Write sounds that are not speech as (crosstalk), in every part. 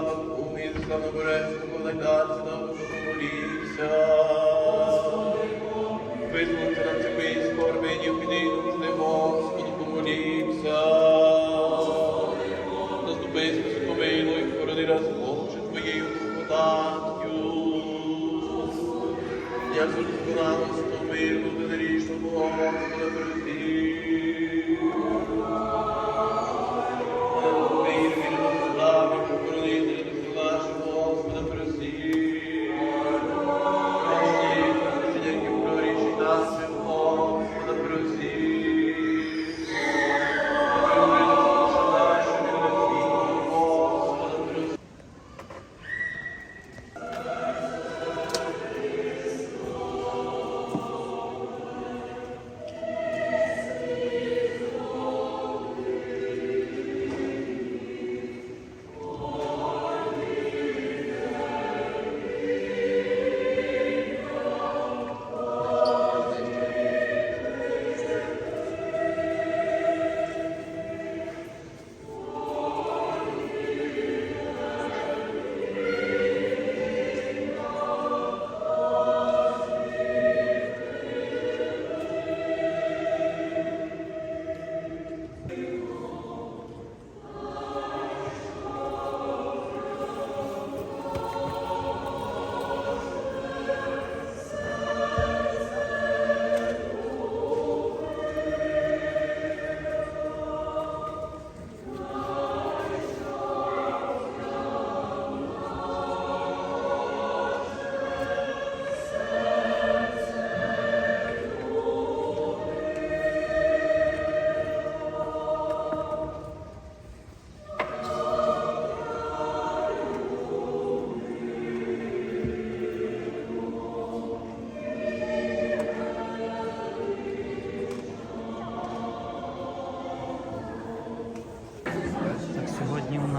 приємний запах, умий, славно борецьку, благодаться, нам помолімся. Визволити нам тебе із скорбині, в біди, нужди, Господу, помолімся. Заступи, спаси, помилуй, породи нас, Боже, Твоєю благодаттю. Як зрозумілося, то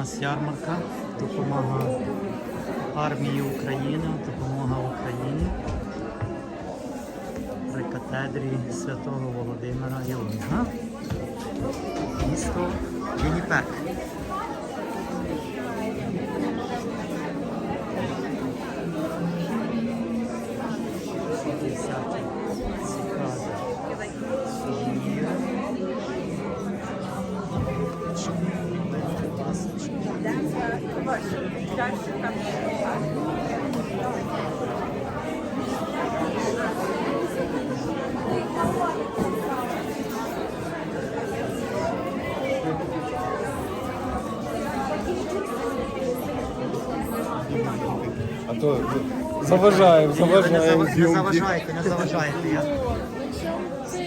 нас ярмарка, допомога армії України, допомога Україні при катедрі святого Володимира Єлонга. Місто Вінніпек. То заважаємо, заважаємо. не заважайте, не заважайте. Я...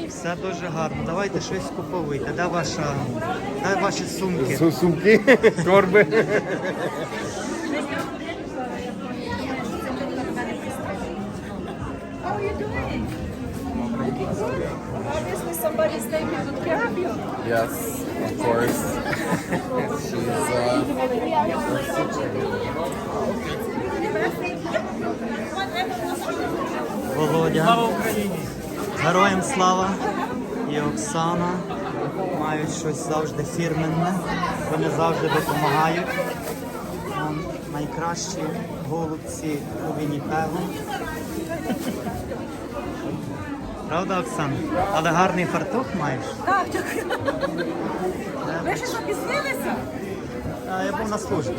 Все дуже гарно. Давайте щось куповуйте. Де ваша, де ваші сумки? Су- Сумки, торби. How are you doing? Obviously somebody's name is care of you. Yes, of course. (laughs) She's uh, Володя. Героям слава і Оксана мають щось завжди фірменне. Вони завжди допомагають. Нам найкращі голубці у Вінніпегу. Правда, Оксана? Але гарний фартух маєш. Так, дякую. Ви ще запізнилися? Я був на службі.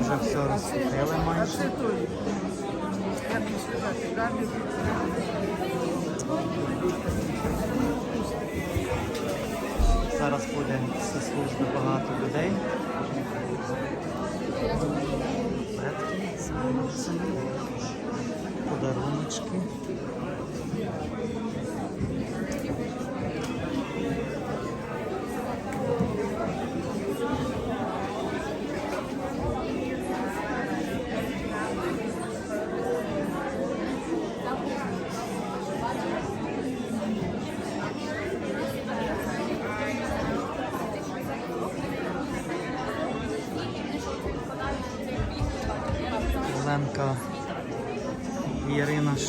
Вже все розсвітили майже. Зараз буде зі служби багато людей. Самоці, подаруночки.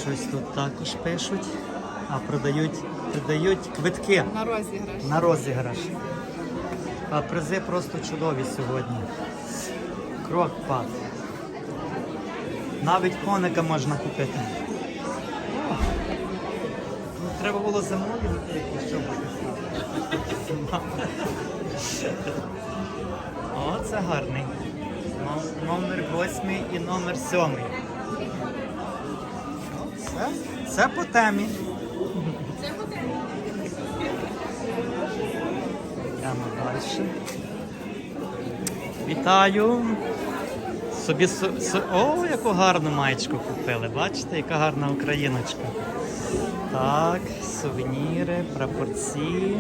Щось тут також пишуть, а продають дають квитки На розіграш. на розіграш. А призи просто чудові сьогодні. Крокпад. Навіть коника можна купити. О, ну, треба було замовити якісь чоботи. О, це гарний. Номер восьмий і номер сьомий. Це, це по темі. Йдемо далі. Вітаю. Собі со- О, яку гарну маєчку купили. Бачите, яка гарна україночка. Так, сувеніри, прапорці.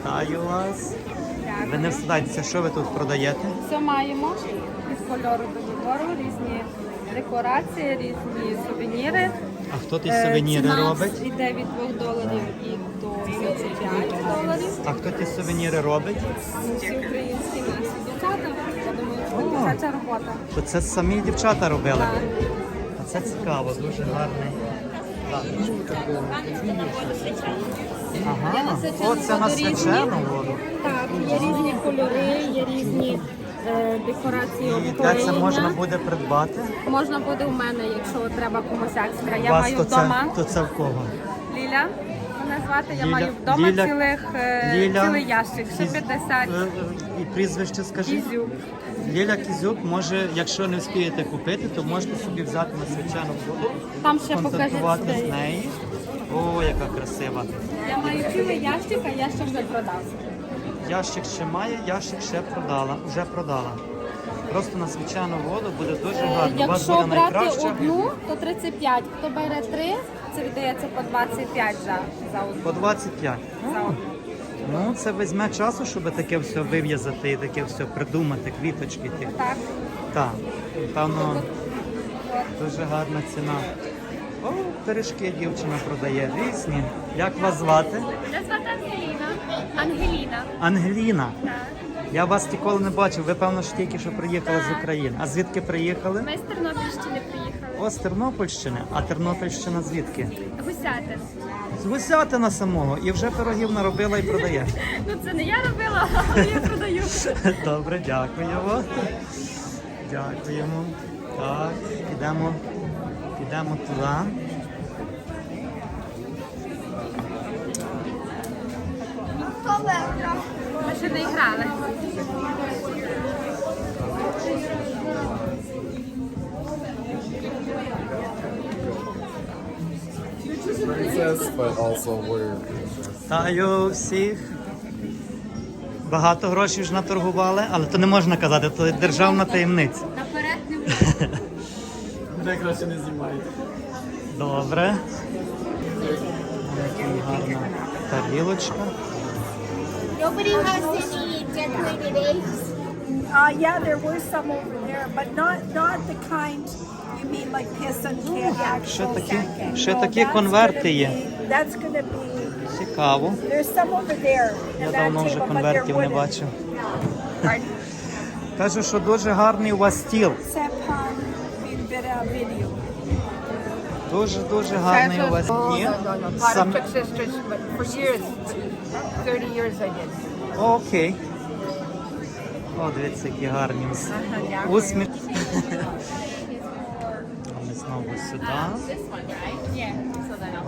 Вітаю вас. Ви не встидайтеся, що ви тут продаєте? Все маємо від кольору до вибору, різні декорації, різні сувеніри. А хто ті Е, сувеніри робить? Йде від 2 доларів і до 25 доларів. А хто ті сувеніри робить? Всі українські наші дівчата. Я думаю, О. це робота. То це самі дівчата робили. Так. А це цікаво, дуже гарний. Ага. О, це на свячену воду. Так, є різні кольори, є різні е, декорації І де це можна буде придбати? Можна буде у мене, якщо треба комусь екстра. Я вас маю то вдома. це, то це в кого? Ліля. Мене звати, я Ліля- маю вдома Ліля- цілих, е, Ліля- цілий ящик, ще Кіз- 50 Е, е, І прізвище скажи. кізюк. Ліля Кізюк може, якщо не встиєте купити, то можете собі взяти на свячену воду, Там ще з нею. О, яка красива. Я маю цілий ящик, а ящик вже продав. Ящик ще має, ящик ще продала, вже продала. Просто на свячену воду буде дуже Е, гарно. У вас Якщо буде брати найкраща. одну, то 35. Хто бере три, це віддається по 25 за, за одну. По 25. За одну. Ну, це візьме часу, щоб таке все вив'язати і таке все придумати, квіточки ті. Так. Так, певно, дуже гарна ціна. О, пиріжки дівчина продає різні. Як вас звати? Мене звати Ангеліна. Ангеліна. Ангеліна. Я вас ніколи не бачив. Ви певно ж тільки що приїхали з України. А звідки приїхали? Ми з Тернопільщини приїхали. О, з Тернопільщини. А Тернопільщина звідки? Гусятин. З Гусятина самого. І вже пирогів наробила і продає. (laughs) Ну це не я робила, але я продаю. Добре, дякуємо. Дякуємо. Так, підемо, підемо туди. Ми ще не грали. Вітаю всіх. Багато грошей вже наторгували, але то не можна казати, то державна таємниця. Наперед не (laughs) не. Добре. Яка гарна тарілочка. Nobody has any decorated eggs. Uh, yeah, there were some over there, but not not the kind you mean like piss and can actual. Ще такі, pancake. ще No, такі that's конверти gonna є. be- That's gonna be. Цікаво. There's some over there. Я in that давно вже table, but they're конвертів не wooden. бачив. Pardon? Кажу, що дуже гарний у вас стіл. Sepan in Bida video. Дуже дуже гарний у вас стіл. Сам... sisters, but for years, 30 years I did. Окей. О, дивіться, які гарні ус- усміх. Ми знову сюди.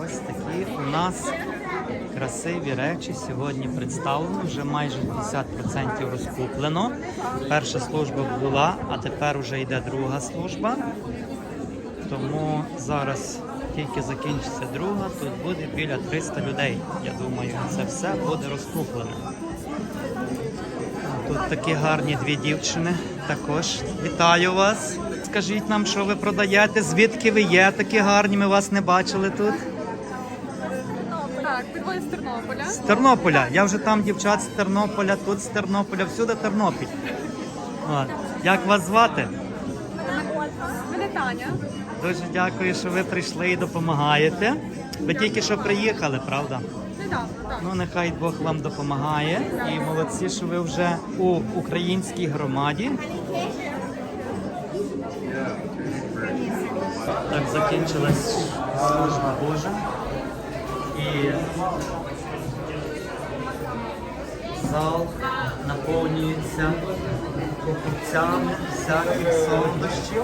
Ось такі у нас красиві речі сьогодні представлено. Вже майже 50% розкуплено. Перша служба була, а тепер вже йде друга служба. Тому зараз тільки закінчиться друга, тут буде біля 300 людей. Я думаю, це все буде розкуплено. Тут такі гарні дві дівчини. Також вітаю вас. Скажіть нам, що ви продаєте, звідки ви є такі гарні, ми вас не бачили тут. Так, підвоє з Тернополя. З Тернополя. Я вже там дівчат з Тернополя, тут з Тернополя, всюди Тернопіль. От. Як вас звати? Таня. Дуже дякую, що ви прийшли і допомагаєте. Ви тільки що приїхали, правда? Ну, нехай Бог вам допомагає. І молодці, що ви вже у українській громаді. Так закінчилась служба Божа. І зал наповнюється покупцями всяких солодощів,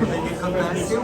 делікатесів.